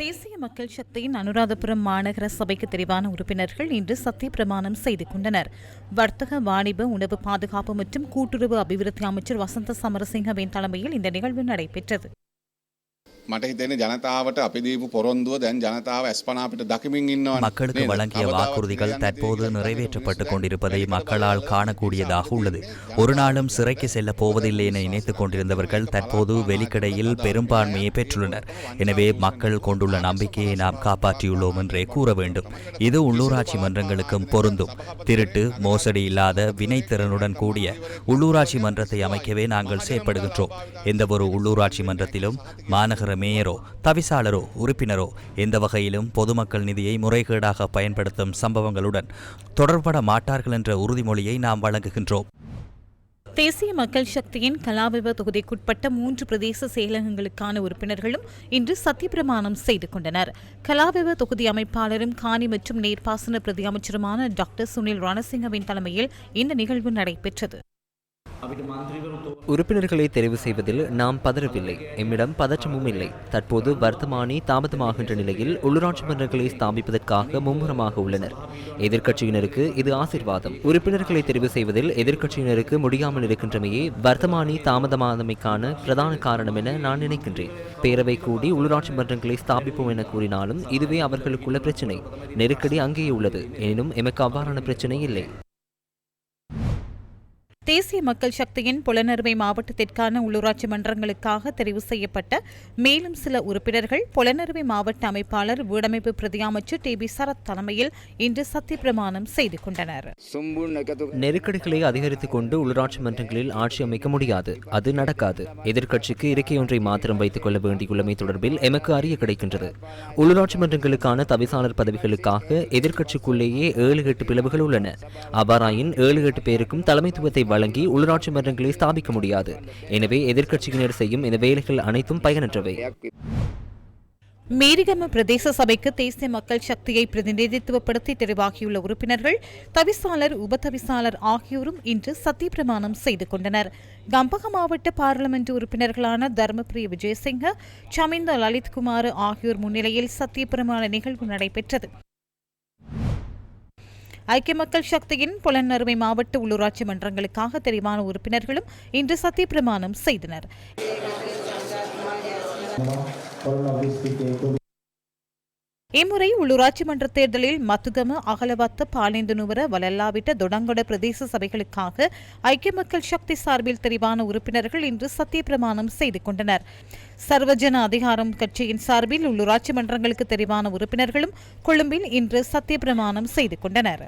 தேசிய மக்கள் சக்தியின் அனுராதபுரம் மாநகர சபைக்கு தெரிவான உறுப்பினர்கள் இன்று சத்திய பிரமாணம் செய்து கொண்டனர். வர்த்தக வாணிப உணவு பாதுகாப்பு மற்றும் கூட்டுறவு அபிவிருத்தி அமைச்சர் வசந்த சமரசிங்கவின் தலைமையில் இந்த நிகழ்வு நடைபெற்றது. මට හිතෙන ජනතාවට අපි දීපු පොරොන්දුව දැන් ජනතාව ඇස්පනා අපිට දකිමින් ඉන්නවා மக்களுக்கு வழங்கிய வாக்குறுதிகள் தற்போது நிறைவேற்றப்பட்டுக் கொண்டிருப்பதை மக்களால் காணக்கூடியதாக உள்ளது ஒரு நாளும் சிறைக்கு செல்லப் போவதில்லை என நினைத்துக் கொண்டிருந்தவர்கள் தற்போது வெளிக்கடையில் பெரும்பான்மையை பெற்றுள்ளனர் எனவே மக்கள் கொண்டுள்ள நம்பிக்கையை நாம் காப்பாற்றியுள்ளோம் என்றே கூற வேண்டும் இது உள்ளூராட்சி மன்றங்களுக்கும் பொருந்தும் திருட்டு மோசடி இல்லாத வினைத்திறனுடன் கூடிய உள்ளூராட்சி மன்றத்தை அமைக்கவே நாங்கள் செயற்படுகின்றோம் எந்தவொரு உள்ளூராட்சி மன்றத்திலும் மாநகர மேயரோ தவிசாளரோ உறுப்பினரோ எந்த வகையிலும் பொதுமக்கள் நிதியை முறைகேடாக பயன்படுத்தும் சம்பவங்களுடன் தொடர்பட மாட்டார்கள் என்ற உறுதிமொழியை நாம் வழங்குகின்றோம். தேசிய மக்கள் சக்தியின் கலாபிப தொகுதிக்குட்பட்ட மூன்று பிரதேச செயலகங்களுக்கான உறுப்பினர்களும் இன்று சத்தியப்பிரமாணம் செய்து கொண்டனர். கலாபிப தொகுதி அமைப்பாளரும் காணி மற்றும் நீர்ப்பாசன பிரதி அமைச்சருமான டாக்டர் சுனில் ரணசிங்கவின் தலைமையில் இந்த நிகழ்வு நடைபெற்றது. உறுப்பினர்களை தெரிவு செய்வதில் நாம் பதறவில்லை. எம்மிடம் பதற்றமும் இல்லை. தற்போது வர்த்தமானி தாமதமாகின்ற நிலையில் உள்ளூராட்சி மன்றங்களை ஸ்தாபிப்பதற்காக மும்முரமாக உள்ளனர். எதிர்க்கட்சியினருக்கு இது ஆசிர்வாதம். உறுப்பினர்களை தெரிவு செய்வதில் எதிர்க்கட்சியினருக்கு முடியாமல் இருக்கின்றமையே வர்த்தமானி தாமதமானமைக்கான பிரதான காரணம் என நான் நினைக்கின்றேன். பேரவை கூடி உள்ளூராட்சி மன்றங்களை ஸ்தாபிப்போம் என கூறினாலும் இதுவே அவர்களுக்குள்ள பிரச்சினை. நெருக்கடி அங்கேயே உள்ளது. எனினும் எமக்கு அவ்வாறான பிரச்சினை இல்லை. தேசிய மக்கள் சக்தியின் புலனறுவை மாவட்டத்திற்கான உள்ளூராட்சி மன்றங்களுக்காக தெரிவு செய்யப்பட்ட மேலும் சில உறுப்பினர்கள் புலனறுவை மாவட்ட அமைப்பாளர் வீடமைப்பு பிரதி அமைச்சர் டி. பி. சரத் தலைமையில் இன்று சத்தியப்பிரமாணம் செய்து கொண்டனர். நெருக்கடிகளை அதிகரித்துக் கொண்டு உள்ளூராட்சி மன்றங்களில் ஆட்சி அமைக்க முடியாது. அது நடக்காது. எதிர்க்கட்சிக்கு இருக்கையொன்றை மாத்திரம் வைத்துக் கொள்ள வேண்டியுள்ளமை தொடர்பில் எமக்கு அறிய கிடைக்கின்றது. உள்ளூராட்சி மன்றங்களுக்கான தவிசாளர் பதவிகளுக்காக எதிர்க்கட்சிக்குள்ளேயே ஏழு எட்டு பிளவுகள் உள்ளன. அவ்வாறாயின் ஏழு எட்டு பேருக்கும் தலைமைத்துவத்தை வழங்கி உள்ளாட்சி மன்றங்களை ஸ்தாபிக்க முடியாது. எனவே எதிர்க்கட்சியினர் செய்யும் இந்த வேலைகள் அனைத்தும் பயனற்றவை. மேரிகம பிரதேச சபைக்கு தேசிய மக்கள் சக்தியை பிரதிநிதித்துவப்படுத்தி தெரிவாகியுள்ள உறுப்பினர்கள் தவிசாளர் உபதவிசாளர் ஆகியோரும் இன்று சத்தியப்பிரமாணம் செய்து கொண்டனர். கம்பக மாவட்ட பாராளுமன்ற உறுப்பினர்களான தர்மபிரிய விஜயசிங்க சமிந்த லலித்குமார் ஆகியோர் முன்னிலையில் சத்தியப்பிரமாண நிகழ்வு நடைபெற்றது. ஐக்கிய மக்கள் சக்தியின் புலனறுவை மாவட்ட உள்ளூராட்சி மன்றங்களுக்காக தெரிவான உறுப்பினர்களும் இன்று சத்தியப்பிரமாணம் செய்தனர். இம்முறை உள்ளூராட்சி மன்ற தேர்தலில் மத்துகம அகலவத்த பாலேந்துனுவர வலல்லாவிட்ட தொடங்கொட பிரதேச சபைகளுக்காக ஐக்கிய மக்கள் சக்தி சார்பில் தெரிவான உறுப்பினர்கள் இன்று சத்திய பிரமாணம் செய்து கொண்டனர். சர்வஜன அதிகாரம் கட்சியின் சார்பில் உள்ளூராட்சி மன்றங்களுக்கு தெரிவான உறுப்பினர்களும் கொழும்பில் இன்று சத்திய பிரமாணம் செய்து கொண்டனர்.